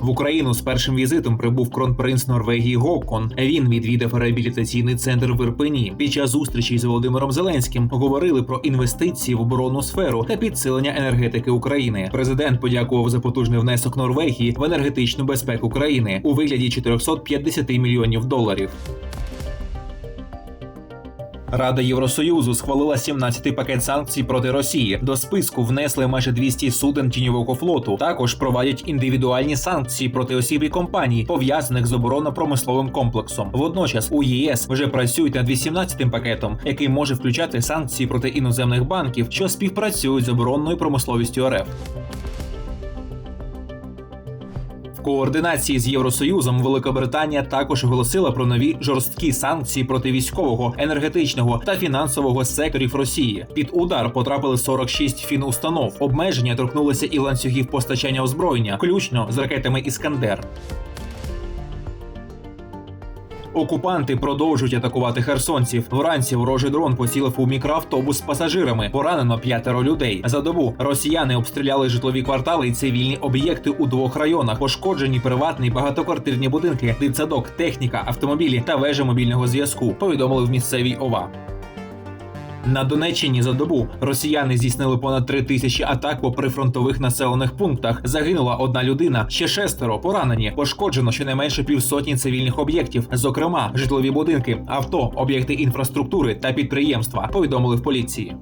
В Україну з першим візитом прибув кронпринц Норвегії Гокон. Він відвідав реабілітаційний центр в Ірпені. Під час зустрічі з Володимиром Зеленським говорили про інвестиції в оборонну сферу та підсилення енергетики України. Президент подякував за потужний внесок Норвегії в енергетичну безпеку країни у вигляді 450 мільйонів доларів. Рада Євросоюзу схвалила 17-й пакет санкцій проти Росії. До списку внесли майже 200 суден тіньового флоту. Також проводять індивідуальні санкції проти осіб і компаній, пов'язаних з оборонно-промисловим комплексом. Водночас у ЄС вже працюють над 18-м пакетом, який може включати санкції проти іноземних банків, що співпрацюють з оборонною промисловістю РФ. Координації з Євросоюзом Велика Британія також оголосила про нові жорсткі санкції проти військового, енергетичного та фінансового секторів Росії. Під удар потрапили 46 фінустанов. Обмеження торкнулися і ланцюгів постачання озброєння, включно з ракетами Іскандер. Окупанти продовжують атакувати херсонців. Вранці ворожий дрон поцілив у мікроавтобус з пасажирами. Поранено п'ятеро людей. За добу росіяни обстріляли житлові квартали і цивільні об'єкти у двох районах. Пошкоджені приватні багатоквартирні будинки, дитсадок, техніка, автомобілі та вежі мобільного зв'язку. Повідомили в місцевій ОВА. На Донеччині за добу росіяни здійснили понад три тисячі атак по прифронтових населених пунктах. Загинула одна людина, ще шестеро поранені. Пошкоджено щонайменше півсотні цивільних об'єктів, зокрема житлові будинки, авто, об'єкти інфраструктури та підприємства. Повідомили в поліції.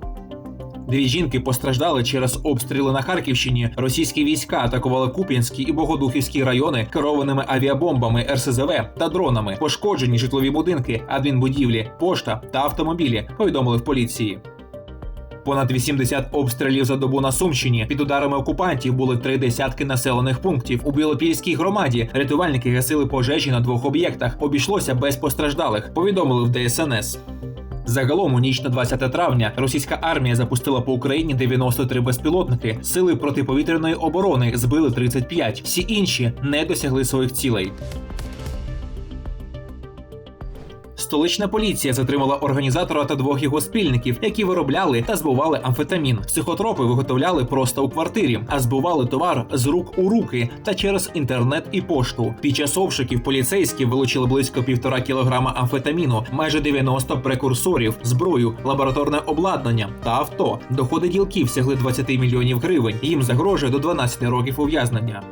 Дві жінки постраждали через обстріли на Харківщині. Російські війська атакували Куп'янський і Богодухівський райони керованими авіабомбами, РСЗВ та дронами. Пошкоджені житлові будинки, адмінбудівлі, пошта та автомобілі. Повідомили в поліції. Понад 80 обстрілів за добу на Сумщині. Під ударами окупантів були три десятки населених пунктів. У Білопільській громаді рятувальники гасили пожежі на двох об'єктах. Обійшлося без постраждалих. Повідомили в ДСНС. Загалом у ніч на 20 травня російська армія запустила по Україні 93 безпілотники. Сили протиповітряної оборони збили 35. Всі інші не досягли своїх цілей. Столична поліція затримала організатора та двох його спільників, які виробляли та збували амфетамін. Психотропи виготовляли просто у квартирі, а збували товар з рук у руки та через інтернет і пошту. Під час обшуків поліцейські вилучили близько півтора кілограма амфетаміну, майже 90 прекурсорів, зброю, лабораторне обладнання та авто. Доходи ділків сягли 20 мільйонів гривень. Їм загрожує до 12 років ув'язнення.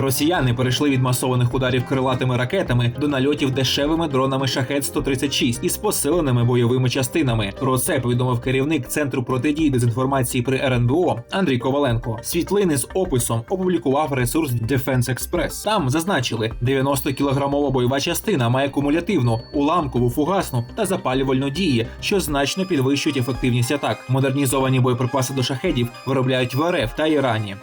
Росіяни перейшли від масованих ударів крилатими ракетами до нальотів дешевими дронами шахет 136 із посиленими бойовими частинами. Про це повідомив керівник центру протидії дезінформації при РНБО Андрій Коваленко. Світлини з описом опублікував ресурс Defense Express. Там зазначили, 90-кілограмова бойова частина має кумулятивну, уламкову, фугасну та запалювальну дії, що значно підвищують ефективність атак. Модернізовані боєприпаси до шахедів виробляють в РФ та Ірані.